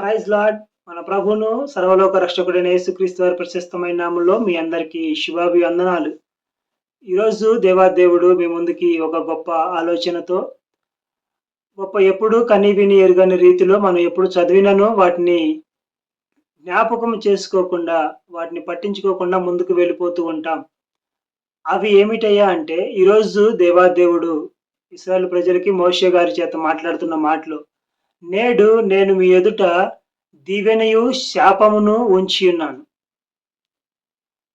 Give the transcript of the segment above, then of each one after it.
Praise lord. మన ప్రభును సర్వలోక రక్షకుడైన యేసుక్రీస్తు వారి ప్రశస్తమైన నామంలో మీ అందరికీ శుభాభివందనాలు. ఈరోజు దేవాదేవుడు మీ ముందుకి ఒక గొప్ప ఆలోచనతో గొప్ప ఎప్పుడు కని విని ఎరుగని రీతిలో మనం ఎప్పుడు చదివినను వాటిని జ్ఞాపకం చేసుకోకుండా వాటిని పట్టించుకోకుండా ముందుకు వెళ్ళిపోతూ ఉంటాం. అవి ఏమిటయ్యా అంటే ఈరోజు దేవాదేవుడు ఇస్రాయల్ ప్రజలకి మోషే గారి చేత మాట్లాడుతున్న మాటలు. నేడు నేను మీ ఎదుట దీవెనయు శాపమును ఉంచి ఉన్నాను.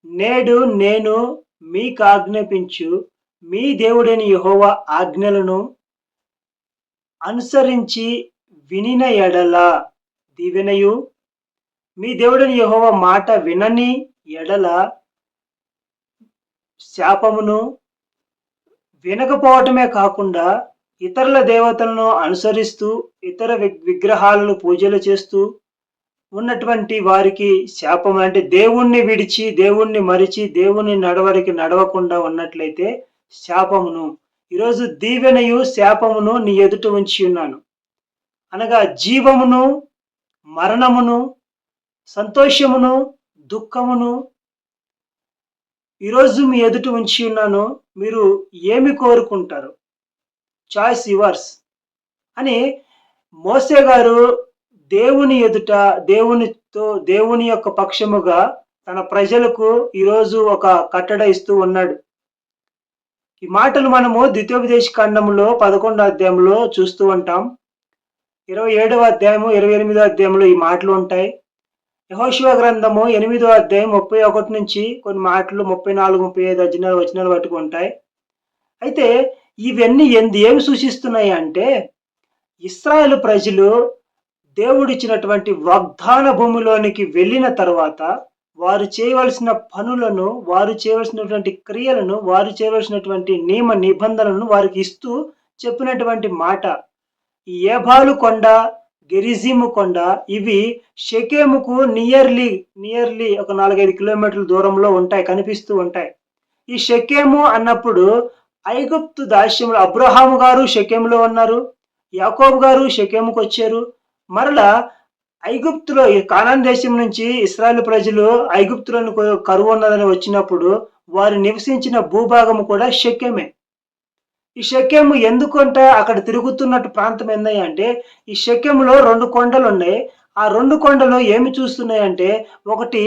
నేడు నేను మీకు ఆజ్ఞాపించు మీ దేవుడైన యహోవ ఆజ్ఞలను అనుసరించి వినిన ఎడల దీవెనయు మీ దేవుడైన యహోవ మాట వినని ఎడల శాపమును వినకపోవటమే కాకుండా ఇతరుల దేవతలను అనుసరిస్తూ ఇతర వి- విగ్రహాలను పూజలు చేస్తూ ఉన్నటువంటి వారికి శాపం అంటే దేవుణ్ణి విడిచి దేవుణ్ణి మరిచి దేవుని నడవడికి నడవకుండా ఉన్నట్లయితే శాపమును ఈరోజు దీవెనయు శాపమును నీ ఎదుట ఉంచి ఉన్నాను. అనగా జీవమును మరణమును సంతోషమును దుఃఖమును ఈరోజు మీ ఎదుట ఉంచి ఉన్నాను. మీరు ఏమి కోరుకుంటారు? చాయిస్ యువర్స్ అని మోసే గారు దేవుని ఎదుట దేవునితో దేవుని యొక్క పక్షముగా తన ప్రజలకు ఈరోజు ఒక కట్టడ ఇస్తూ ఉన్నాడు. ఈ మాటలు మనము ద్వితీయోపదేశ ఖండంలో పదకొండో అధ్యాయంలో చూస్తూ ఉంటాం. ఇరవై ఏడవ అధ్యాయము ఇరవై ఎనిమిదో అధ్యాయంలో ఈ మాటలు ఉంటాయి. యహోశివ గ్రంథము ఎనిమిదో అధ్యాయం ముప్పై ఒకటి నుంచి కొన్ని మాటలు ముప్పై నాలుగు ముప్పై ఐదు అజ్ఞాలు వచనాలు పట్టుకు ఉంటాయి అయితే ఇవన్నీ ఎందు ఏమి సూచిస్తున్నాయి అంటే ఇస్రాయేల్ ప్రజలు దేవుడిచ్చినటువంటి వాగ్దాన భూమిలోనికి వెళ్ళిన తర్వాత వారు చేయవలసిన పనులను వారు చేయవలసినటువంటి క్రియలను వారు చేయవలసినటువంటి నియమ నిబంధనలను వారికి ఇస్తూ చెప్పినటువంటి మాట. ఈ ఏబాలు కొండ గెరిజీము కొండ ఇవి షెకేముకు నియర్లీ నియర్లీ ఒక నాలుగైదు కిలోమీటర్ల దూరంలో ఉంటాయి కనిపిస్తూ ఉంటాయి. ఈ షెకేము అన్నప్పుడు ఐగుప్తు దాస్యములు అబ్రహాము గారు షకెంలో ఉన్నారు యాకోబు గారు షెకెముకు వచ్చారు. మరలా ఐగుప్తులో ఈ కానాన్ దేశం నుంచి ఇస్రాయల్ ప్రజలు ఐగుప్తులను కరువు ఉన్నదని వచ్చినప్పుడు వారు నివసించిన భూభాగము కూడా షకెమే. ఈ షకెం ఎందుకంటే అక్కడ తిరుగుతున్నట్టు ప్రాంతం ఏందయ్య అంటే ఈ షకెంలో రెండు కొండలు ఉన్నాయి. ఆ రెండు కొండలు ఏమి చూస్తున్నాయంటే ఒకటి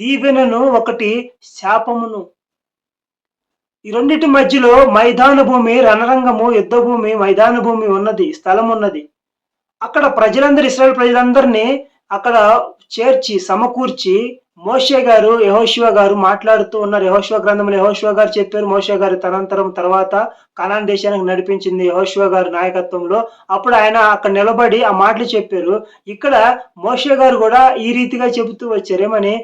దీవెనను ఒకటి శాపమును. ఈ రెండింటి మధ్యలో మైదాన భూమి రణరంగము యుద్ధ భూమి మైదాన భూమి ఉన్నది స్థలం ఉన్నది అక్కడ ప్రజలందరూ ఇస్రాయల్ ప్రజలందరినీ అక్కడ చేర్చి సమకూర్చి మోషే గారు యహోశివ గారు మాట్లాడుతూ ఉన్నారు. యహోశివ గ్రంథంలో యహోశివ గారు చెప్పారు మోషే గారు తనంతరం తర్వాత కనాన్ దేశానికి నడిపించింది యహోశివ గారు నాయకత్వంలో. అప్పుడు ఆయన అక్కడ నిలబడి ఆ మాటలు చెప్పారు. ఇక్కడ మోషే గారు కూడా ఈ రీతిగా చెబుతూ వచ్చారు. ఏమని?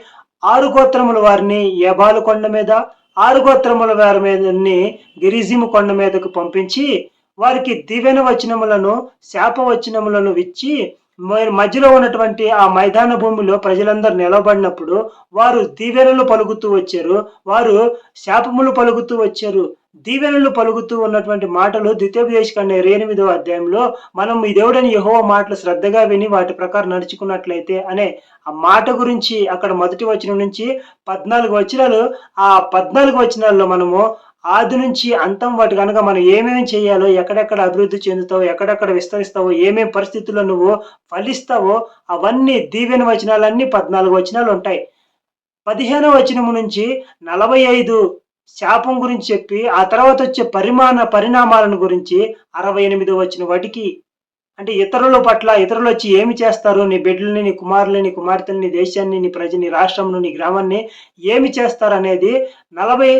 ఆరు గోత్రముల వారిని యబాలు కొండ మీద ఆరు గోత్రముల వారి మీదని గిరిజిము కొండ మీదకు పంపించి వారికి దివెన వచనములను శాప వచనములను ఇచ్చి మధ్యలో ఉన్నటువంటి ఆ మైదాన భూమిలో ప్రజలందరూ నిలబడినప్పుడు వారు దీవెనలు పలుకుతూ వచ్చారు. వారు శాపములు పలుకుతూ వచ్చారు. దీవెనలు పలుకుతూ ఉన్నటువంటి మాటలు ద్వితీయోపదేశ కండ ఇరవై ఎనిమిదవ అధ్యాయంలో మనం ఈ దేవుడని యెహోవా మాటలు శ్రద్ధగా విని వాటి ప్రకారం నడుచుకున్నట్లయితే అనే ఆ మాట గురించి అక్కడ మొదటి వచనం నుంచి పద్నాలుగు వచనాలు ఆ పద్నాలుగు వచనాల్లో మనము ఆది నుంచి అంతం వాటి కనుక మనం ఏమేమి చేయాలో ఎక్కడెక్కడ అభివృద్ధి చెందుతావో ఎక్కడెక్కడ విస్తరిస్తావో ఏమేమి పరిస్థితుల్లో నువ్వు ఫలిస్తావో అవన్నీ దీవెన వచనాలన్నీ పద్నాలుగు వచనాలు ఉంటాయి. పదిహేనవ వచనము నుంచి నలభై ఐదు శాపం గురించి చెప్పి ఆ తర్వాత వచ్చే పరిమాణ పరిణామాలను గురించి అరవై ఎనిమిది వచ్చిన వాటికి. అంటే ఇతరుల పట్ల ఇతరులు వచ్చి ఏమి చేస్తారు? నీ బిడ్డల్ని నీ కుమారుల్ని నీ కుమార్తెని దేశాన్ని నీ ప్రజని రాష్ట్రంను నీ గ్రామాన్ని ఏమి చేస్తారు అనేది నలభై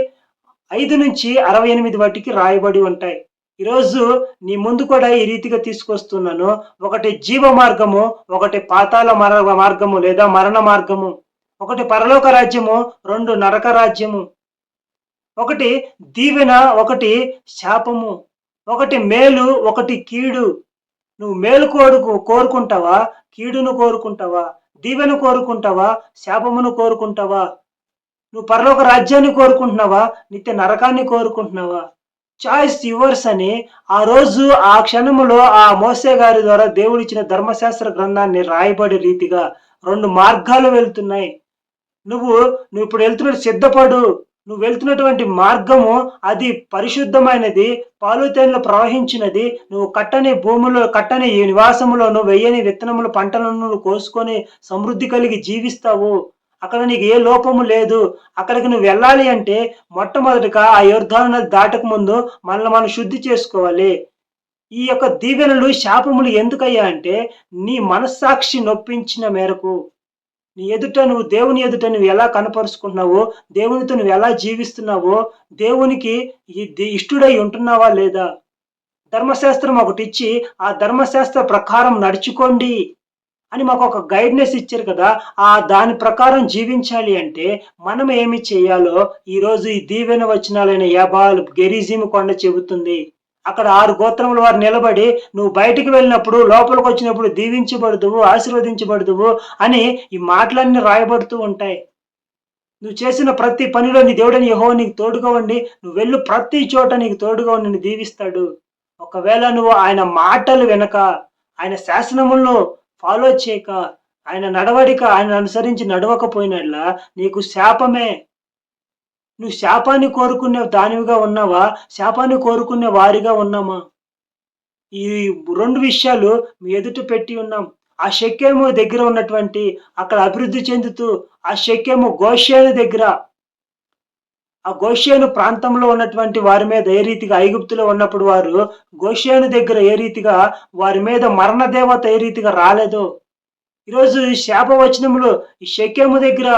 ఐదు నుంచి అరవై ఎనిమిది వాటికి రాయబడి ఉంటాయి. ఈరోజు నీ ముందు కూడా ఈ రీతిగా తీసుకొస్తున్నాను. ఒకటి జీవ మార్గము ఒకటి పాతాల మర మార్గము లేదా మరణ మార్గము ఒకటి పరలోక రాజ్యము రెండు నరక రాజ్యము ఒకటి దీవెన ఒకటి శాపము ఒకటి మేలు ఒకటి కీడు. నువ్వు మేలు కోరుకు కోరుకుంటావా కీడును కోరుకుంటావా దీవెను కోరుకుంటావా శాపమును కోరుకుంటావా? నువ్వు పరలోక రాజ్యాన్ని కోరుకుంటున్నావా? నిత్య నరకాన్ని కోరుకుంటున్నావా? చాయిస్ యువర్స్ అని ఆ రోజు ఆ క్షణములో ఆ మోసే గారి ద్వారా దేవుడిచ్చిన ధర్మశాస్త్ర గ్రంథాన్ని రాయబడే రీతిగా రెండు మార్గాలు వెళ్తున్నాయి. నువ్వు నువ్వు ఇప్పుడు వెళ్తున్నట్టు సిద్ధపడు. నువ్వు వెళ్తున్నటువంటి మార్గము అది పరిశుద్ధమైనది పాలుతేనలో ప్రవహించినది. నువ్వు కట్టని భూములో కట్టని ఈ నివాసములోను వెయ్యని విత్తనములు పంటలను నువ్వు కోసుకొని సమృద్ధి కలిగి జీవిస్తావు. అక్కడ నీకు ఏ లోపము లేదు. అక్కడికి నువ్వు వెళ్ళాలి అంటే మొట్టమొదటిగా ఆ యోర్ధాను నది దాటక ముందు మనల్ని మనం శుద్ధి చేసుకోవాలి. ఈ యొక్క దీవెనలు శాపములు ఎందుకయ్యా అంటే నీ మనస్సాక్షి నొప్పించిన మేరకు. నీ ఎదుట నువ్వు దేవుని ఎదుట నువ్వు ఎలా కనపరుచుకుంటున్నావో దేవునితో నువ్వు ఎలా జీవిస్తున్నావో దేవునికి ఇష్టుడై ఉంటున్నావా లేదా? ధర్మశాస్త్రం ఒకటి ఇచ్చి ఆ ధర్మశాస్త్ర ప్రకారం నడుచుకోండి. అని మాకు ఒక గైడ్నెస్ ఇచ్చారు కదా ఆ దాని ప్రకారం జీవించాలి అంటే మనం ఏమి చేయాలో ఈరోజు ఈ దీవెన వచనాలైన యబాల్ గెరిజిమ్ కొండ చెబుతుంది. అక్కడ ఆరు గోత్రముల వారు నిలబడి నువ్వు బయటికి వెళ్ళినప్పుడు లోపలికి వచ్చినప్పుడు దీవించబడుదువు ఆశీర్వదించబడుదువు అని ఈ మాటలన్నీ రాయబడుతూ ఉంటాయి. నువ్వు చేసిన ప్రతి పనిలో నీ దేవుడని యహో నీకు తోడుగా ఉండి నువ్వు వెళ్ళు ప్రతి చోట నీకు తోడుగా ఉండి నిన్ను దీవిస్తాడు. ఒకవేళ నువ్వు ఆయన మాటలు వెనక ఆయన శాసనములను ఫాలో చేయక ఆయన నడవడిక ఆయన అనుసరించి నడవకపోయినట్లా నీకు శాపమే. నువ్వు శాపాన్ని కోరుకునే దానివిగా ఉన్నావా? శాపాన్ని కోరుకునే వారిగా ఉన్నామా? ఈ రెండు విషయాలు మీ ఎదుట పెట్టి ఉన్నాం. ఆ శక్యము దగ్గర ఉన్నటువంటి అక్కడ అభివృద్ధి చెందుతూ ఆ శక్యము గోషేల దగ్గర ఆ గోష్యాను ప్రాంతంలో ఉన్నటువంటి వారి మీద ఏ రీతిగా ఐగుప్తులో ఉన్నప్పుడు వారు గోష్యాను దగ్గర ఏ రీతిగా వారి మీద మరణ దేవత ఏ రీతిగా రాలేదో? ఈరోజు ఈ శాప ఈ శక్యము దగ్గర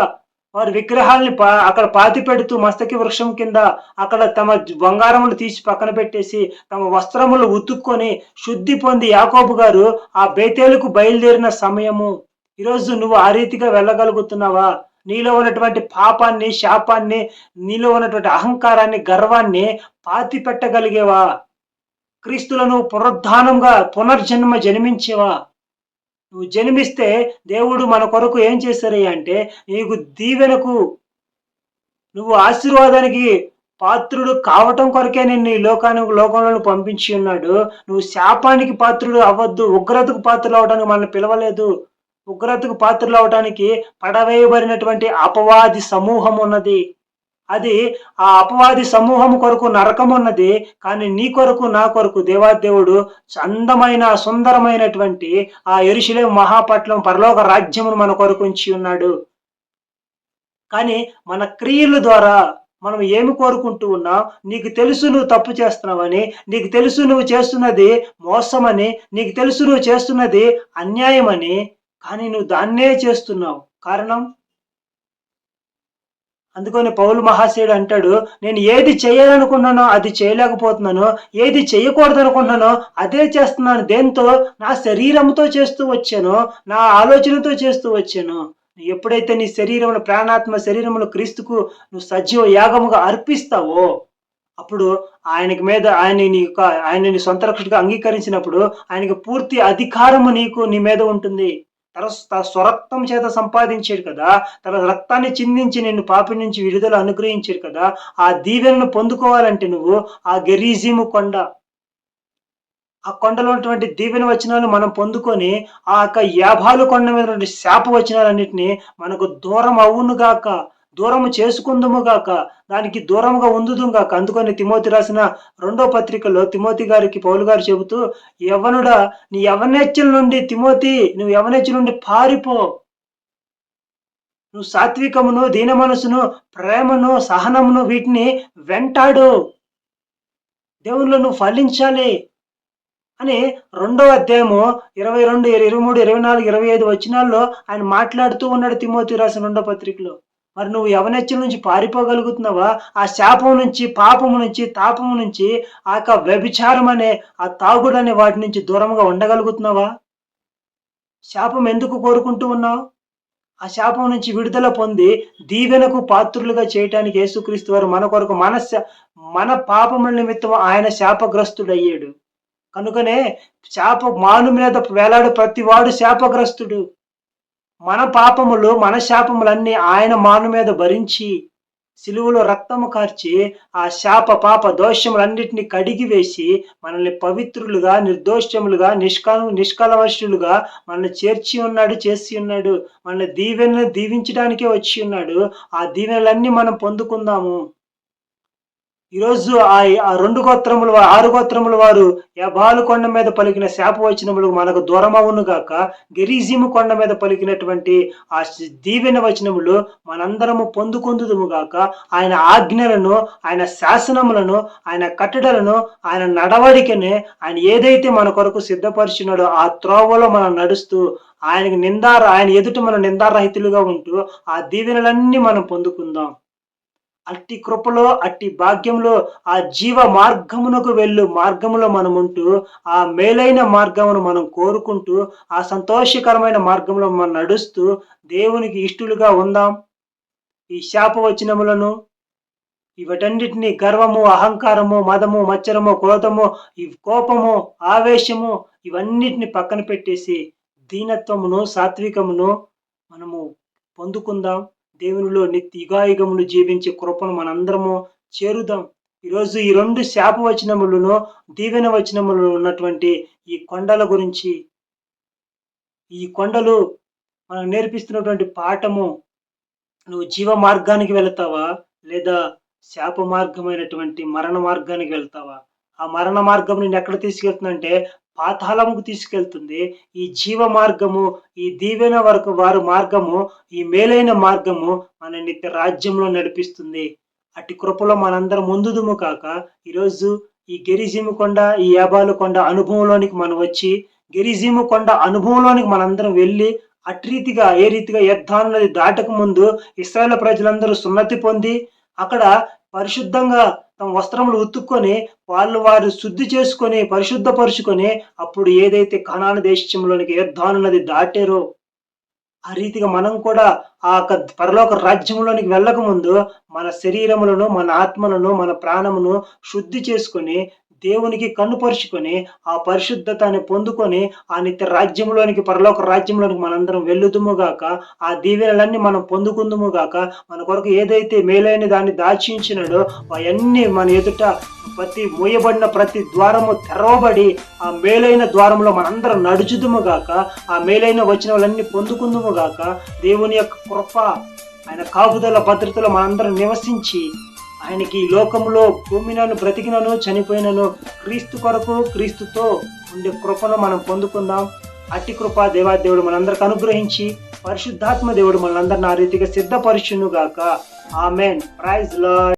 వారి విగ్రహాలని పా అక్కడ పాతి పెడుతూ మస్తకి వృక్షం కింద అక్కడ తమ బంగారములు తీసి పక్కన పెట్టేసి తమ వస్త్రములు ఉతుక్కొని శుద్ధి పొంది యాకోబు గారు ఆ బేతేలుకు బయలుదేరిన సమయము. ఈరోజు నువ్వు ఆ రీతిగా వెళ్ళగలుగుతున్నావా? నీలో ఉన్నటువంటి పాపాన్ని శాపాన్ని నీలో ఉన్నటువంటి అహంకారాన్ని గర్వాన్ని పాతి పెట్టగలిగేవా క్రీస్తులను పునరుద్ధానంగా పునర్జన్మ జన్మించేవా? నువ్వు జన్మిస్తే దేవుడు మన కొరకు ఏం చేశారయ్యా అంటే నీకు దీవెనకు నువ్వు ఆశీర్వాదానికి పాత్రుడు కావటం కొరకే నేను ఈ లోకానికి లోకంలో పంపించి ఉన్నాడు. నువ్వు శాపానికి పాత్రుడు అవ్వద్దు ఉగ్రతకు పాత్రలు అవడానికి మనల్ని పిలవలేదు. ఉగ్రతకు పాత్రలు అవడానికి పడవేయబడినటువంటి అపవాది సమూహం ఉన్నది అది ఆ అపవాది సమూహం కొరకు నరకం ఉన్నది కానీ నీ కొరకు నా కొరకు దేవాదేవుడు అందమైన సుందరమైనటువంటి ఆ ఎరుశలే మహాపట్నం పరలోక రాజ్యమును మన కొరకు ఉంచి ఉన్నాడు. కానీ మన క్రియల ద్వారా మనం ఏమి కోరుకుంటూ ఉన్నాం? నీకు తెలుసు నువ్వు తప్పు చేస్తున్నావని నీకు తెలుసు నువ్వు చేస్తున్నది మోసమని నీకు తెలుసు నువ్వు చేస్తున్నది అన్యాయమని కానీ నువ్వు దాన్నే చేస్తున్నావు. కారణం? అందుకని పౌలు మహాశయుడు అంటాడు నేను ఏది చేయాలనుకున్నానో అది చేయలేకపోతున్నాను ఏది చేయకూడదు అనుకున్నానో అదే చేస్తున్నాను. దేంతో? నా శరీరంతో చేస్తూ వచ్చాను నా ఆలోచనతో చేస్తూ వచ్చాను. ఎప్పుడైతే నీ శరీరంలో ప్రాణాత్మ శరీరంలో క్రీస్తుకు నువ్వు సజీవ యాగముగా అర్పిస్తావో అప్పుడు ఆయనకి మీద ఆయన నీ యొక్క ఆయన నీ సొంత రక్షకుడిగా అంగీకరించినప్పుడు ఆయనకి పూర్తి అధికారము నీకు నీ మీద ఉంటుంది. తన తన స్వరక్తం చేత సంపాదించాడు కదా తన రక్తాన్ని చిందించి నిన్ను పాపి నుంచి విడుదల అనుగ్రహించాడు కదా ఆ దీవెనను పొందుకోవాలంటే నువ్వు ఆ గెరీజిము కొండ. ఆ కొండలో ఉన్నటువంటి దీవెన వచనాలు మనం పొందుకొని ఆ యొక్క యాభాలు కొండ మీద శాప వచనాలన్నింటినీ మనకు దూరం అవునుగాక దూరము చేసుకుందుము గాక దానికి దూరముగా ఉందుదు అందుకని తిమోతి రాసిన రెండో పత్రికలో తిమోతి గారికి పౌలు గారు చెబుతూ యవనుడా నీ యవనెచ్చల నుండి తిమోతి నువ్వు యవనెచ్చల నుండి పారిపో. నువ్వు సాత్వికమును దీన మనసును ప్రేమను సహనమును వీటిని వెంటాడు. దేవుళ్ళు నువ్వు ఫలించాలి. అని రెండవ అధ్యాయము ఇరవై రెండు ఇరవై మూడు ఇరవై నాలుగు ఇరవై ఐదు వచ్చినాల్లో ఆయన మాట్లాడుతూ ఉన్నాడు తిమోతి రాసిన రెండో పత్రికలో. మరి నువ్వు యవనెచ్చల నుంచి పారిపోగలుగుతున్నావా? ఆ శాపం నుంచి పాపము నుంచి తాపము నుంచి ఆ యొక్క వ్యభిచారం అనే ఆ తాగుడు అనే వాటి నుంచి దూరంగా ఉండగలుగుతున్నావా? శాపం ఎందుకు కోరుకుంటూ ఉన్నావు? ఆ శాపం నుంచి విడుదల పొంది దీవెనకు పాత్రులుగా చేయటానికి యేసుక్రీస్తు వారు మన కొరకు మన శా- మన పాపముల నిమిత్తం ఆయన శాపగ్రస్తుడయ్యాడు. కనుకనే శాప మాను మీద వేలాడు ప్రతివాడు శాపగ్రస్తుడు. మన పాపములు మన శాపములన్నీ ఆయన మాను మీద భరించి సిలువలో రక్తము కార్చి ఆ శాప పాప దోషములన్నిటిని కడిగి వేసి మనల్ని పవిత్రులుగా నిర్దోషములుగా నిష్కల నిష్కలవశులుగా మనల్ని చేర్చి ఉన్నాడు చేసి ఉన్నాడు. మన దీవెనలు దీవించడానికే వచ్చి ఉన్నాడు. ఆ దీవెనలన్నీ మనం పొందుకుందాము. ఈరోజు ఆ రెండు గోత్రములు ఆరు గోత్రముల వారు యబాలు కొండ మీద పలికిన శాప వచనములు మనకు దూరమవును గాక. గెరీజిము కొండ మీద పలికినటువంటి ఆ దీవెన వచనములు మనందరము పొందుకొందుదుము గాక. ఆయన ఆజ్ఞలను ఆయన శాసనములను ఆయన కట్టడలను ఆయన నడవడికనే ఆయన ఏదైతే మన కొరకు సిద్ధపరిచినాడో ఆ త్రోవలో మనం నడుస్తూ ఆయనకి నిందార ఆయన ఎదుట మన నిందారహితులుగా ఉంటూ ఆ దీవెనలన్నీ మనం పొందుకుందాం. అట్టి కృపలో అట్టి భాగ్యంలో ఆ జీవ మార్గమునకు వెళ్ళు. మార్గములో మనం ఉంటూ ఆ మేలైన మార్గమును మనం కోరుకుంటూ ఆ సంతోషకరమైన మార్గంలో మనం నడుస్తూ దేవునికి ఇష్టలుగా ఉందాం. ఈ శాప వచనములను ఇవటన్నిటిని గర్వము అహంకారము మదము మచ్చరము క్రోధము ఈ కోపము ఆవేశము ఇవన్నిటిని పక్కన పెట్టేసి దీనత్వమును సాత్వికమును మనము పొందుకుందాం. దేవునిలో నిత్య యుగాయుగములు జీవించే కృపను మనందరము చేరుదాం. ఈరోజు ఈ రెండు శాప వచనములను దీవెన వచనములను ఉన్నటువంటి ఈ కొండల గురించి ఈ కొండలు మనం నేర్పిస్తున్నటువంటి పాఠము నువ్వు జీవ మార్గానికి వెళతావా లేదా శాప మార్గమైనటువంటి మరణ మార్గానికి వెళ్తావా? ఆ మరణ మార్గం నేను ఎక్కడ తీసుకెళ్తుందంటే పాతాళముకు తీసుకెళ్తుంది. ఈ జీవ మార్గము ఈ దీవెన వరకు వారు మార్గము ఈ మేలైన మార్గము మన నిత్య రాజ్యంలో నడిపిస్తుంది. అటు కృపలో మనందరం ముందుదుము కాక ఈరోజు ఈ గెరిజిము కొండ ఈ యాబాలు కొండ అనుభవంలోనికి మనం వచ్చి గెరిజిము కొండ అనుభవంలోనికి మనందరం వెళ్ళి అటు రీతిగా ఏ రీతిగా యద్ధాను నది దాటక ముందు ఇస్రాయేల్ ప్రజలందరూ సున్నతి పొంది అక్కడ పరిశుద్ధంగా తమ వస్త్రములు ఉతుక్కొని వాళ్ళు వారు శుద్ధి చేసుకొని పరిశుద్ధపరుచుకొని అప్పుడు ఏదైతే కణాన దేశంలోనికి యుద్ధానున్నది దాటారో ఆ రీతిగా మనం కూడా ఆ యొక్క పరలోక రాజ్యంలోనికి వెళ్ళక ముందు మన శరీరములను మన ఆత్మలను మన ప్రాణమును శుద్ధి చేసుకొని దేవునికి కన్నుపరుచుకొని ఆ పరిశుద్ధతని పొందుకొని ఆ నిత్య రాజ్యంలోనికి పరలోక రాజ్యంలోనికి మనందరం వెళ్ళుదుముగాక ఆ దీవెనలన్నీ మనం పొందుకుందుముగాక మన కొరకు ఏదైతే మేలైన దాన్ని దాచించినాడో అవన్నీ మన ఎదుట ప్రతి మూయబడిన ప్రతి ద్వారము తెరవబడి ఆ మేలైన ద్వారంలో మనందరం నడుచుదుముగాక ఆ మేలైన వచ్చిన వాళ్ళన్నీ పొందుకుందుము పొందుకుందుముగాక దేవుని యొక్క కృప ఆయన కాపుదల భద్రతలో మనందరం నివసించి ఆయనకి ఈ లోకంలో భూమినను బ్రతికినను చనిపోయినను క్రీస్తు కొరకు క్రీస్తుతో ఉండే కృపను మనం పొందుకుందాం. అట్టి కృప దేవాదేవుడు మనందరికి అనుగ్రహించి పరిశుద్ధాత్మ దేవుడు మనందరిని ఆ రీతిగా సిద్ధపరుచును గాక ఆమెన్. Praise lord.